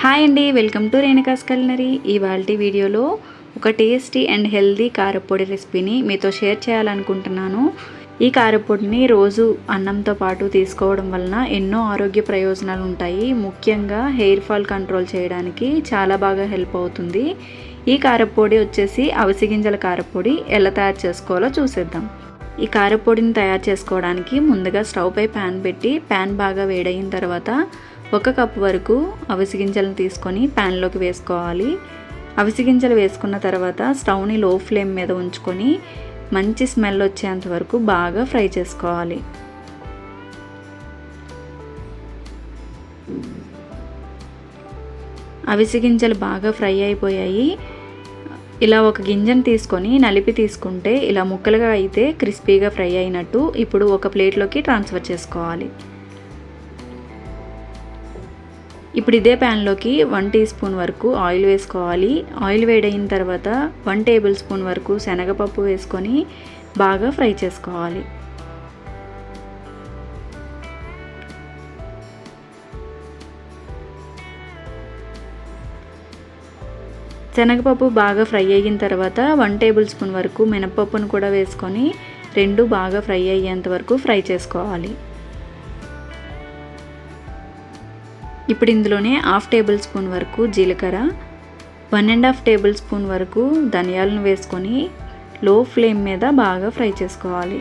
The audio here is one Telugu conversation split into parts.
హాయ్ అండి వెల్కమ్ టు రేణుకాస్ కల్నరీ. ఇవాళ వీడియోలో ఒక టేస్టీ అండ్ హెల్దీ కారపొడి రెసిపీని మీతో షేర్ చేయాలనుకుంటున్నాను. ఈ కారపొడిని రోజు అన్నంతో పాటు తీసుకోవడం వలన ఎన్నో ఆరోగ్య ప్రయోజనాలు ఉంటాయి. ముఖ్యంగా హెయిర్ ఫాల్ కంట్రోల్ చేయడానికి చాలా బాగా హెల్ప్ అవుతుంది. ఈ కారపొడి వచ్చేసి అవిసి గింజల కారపొడి ఎలా తయారు చేసుకోవాలో చూసేద్దాం. ఈ కారపొడిని తయారు చేసుకోవడానికి ముందుగా స్టవ్ పై ప్యాన్ పెట్టి ప్యాన్ బాగా వేడయిన తర్వాత ఒక కప్పు వరకు అవిసి గింజలను తీసుకొని ప్యాన్లోకి వేసుకోవాలి. అవిసి గింజలు వేసుకున్న తర్వాత స్టవ్ని లో ఫ్లేమ్ మీద ఉంచుకొని మంచి స్మెల్ వచ్చేంత వరకు బాగా ఫ్రై చేసుకోవాలి. అవిసి గింజలు బాగా ఫ్రై అయిపోయాయి. ఇలా ఒక గింజను తీసుకొని నలిపి తీసుకుంటే ఇలా ముక్కలుగా అయితే క్రిస్పీగా ఫ్రై అయినట్టు ఇప్పుడు ఒక ప్లేట్లోకి ట్రాన్స్ఫర్ చేసుకోవాలి. ఇప్పుడు ఇదే ప్యాన్లోకి వన్ టీ స్పూన్ వరకు ఆయిల్ వేసుకోవాలి. ఆయిల్ వేడైన తర్వాత వన్ టేబుల్ స్పూన్ వరకు శనగపప్పు వేసుకొని బాగా ఫ్రై చేసుకోవాలి. శనగపప్పు బాగా ఫ్రై అయిన తర్వాత వన్ టేబుల్ స్పూన్ వరకు మినపప్పును కూడా వేసుకొని రెండు బాగా ఫ్రై అయ్యేంత వరకు ఫ్రై చేసుకోవాలి. ఇప్పుడు ఇందులోనే హాఫ్ టేబుల్ స్పూన్ వరకు జీలకర్ర one and half tablespoon వరకు ధనియాలను వేసుకొని లో ఫ్లేమ్ మీద బాగా ఫ్రై చేసుకోవాలి.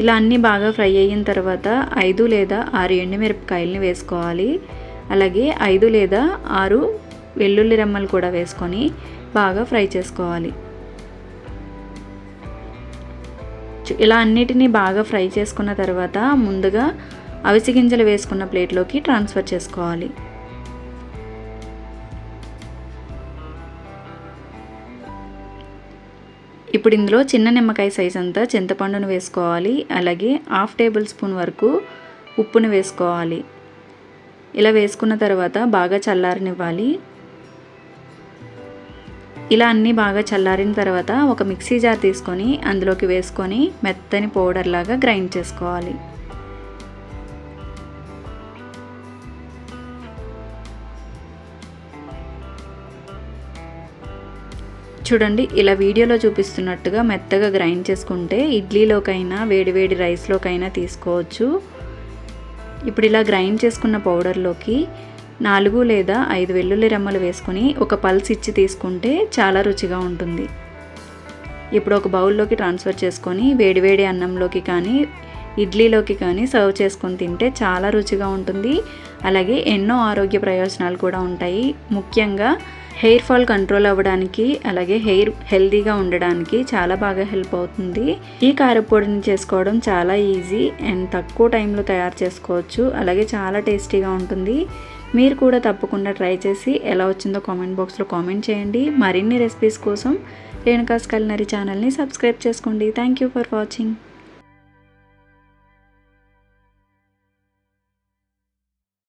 ఇలా అన్నీ బాగా ఫ్రై అయిన తర్వాత ఐదు లేదా ఆరు ఎండుమిరపకాయలని వేసుకోవాలి. అలాగే ఐదు లేదా ఆరు వెల్లుల్లి రెమ్మలు కూడా వేసుకొని బాగా ఫ్రై చేసుకోవాలి. ఇలా అన్నిటినీ బాగా ఫ్రై చేసుకున్న తర్వాత ముందుగా అవిసి గింజలు వేసుకున్న ప్లేట్లోకి ట్రాన్స్ఫర్ చేసుకోవాలి. ఇప్పుడు ఇందులో చిన్న నిమ్మకాయ సైజ్ అంతా చింతపండును వేసుకోవాలి. అలాగే హాఫ్ టేబుల్ స్పూన్ వరకు ఉప్పును వేసుకోవాలి. ఇలా వేసుకున్న తర్వాత బాగా చల్లారనివ్వాలి. ఇలా అన్నీ బాగా చల్లారిన తర్వాత ఒక మిక్సీ జార్ తీసుకొని అందులోకి వేసుకొని మెత్తని పౌడర్ లాగా గ్రైండ్ చేసుకోవాలి. చూడండి ఇలా వీడియోలో చూపిస్తున్నట్టుగా మెత్తగా గ్రైండ్ చేసుకుంటే ఇడ్లీలోకైనా వేడివేడి రైస్లోకైనా తీసుకోవచ్చు. ఇప్పుడు ఇలా గ్రైండ్ చేసుకున్న పౌడర్లోకి నాలుగు లేదా ఐదు వెల్లుల్లి రెమ్మలు వేసుకొని ఒక పల్స్ ఇచ్చి తీసుకుంటే చాలా రుచిగా ఉంటుంది. ఇప్పుడు ఒక బౌల్లోకి ట్రాన్స్ఫర్ చేసుకొని వేడివేడి అన్నంలోకి కానీ ఇడ్లీలోకి కానీ సర్వ్ చేసుకొని తింటే చాలా రుచిగా ఉంటుంది. అలాగే ఎన్నో ఆరోగ్య ప్రయోజనాలు కూడా ఉంటాయి. ముఖ్యంగా హెయిర్ ఫాల్ కంట్రోల్ అవ్వడానికి అలాగే హెయిర్ హెల్దీగా ఉండడానికి చాలా బాగా హెల్ప్ అవుతుంది. ఈ కారపొడిని చేసుకోవడం చాలా ఈజీ అండ్ తక్కువ టైంలో తయారు చేసుకోవచ్చు. అలాగే చాలా టేస్టీగా ఉంటుంది. మీరు కూడా తప్పకుండా ట్రై చేసి ఎలా వచ్చిందో కామెంట్ బాక్స్లో కామెంట్ చేయండి. మరిన్ని రెసిపీస్ కోసం రేణుకాస్ కల్నరీ ఛానల్ని సబ్స్క్రైబ్ చేసుకోండి. Thank you for watching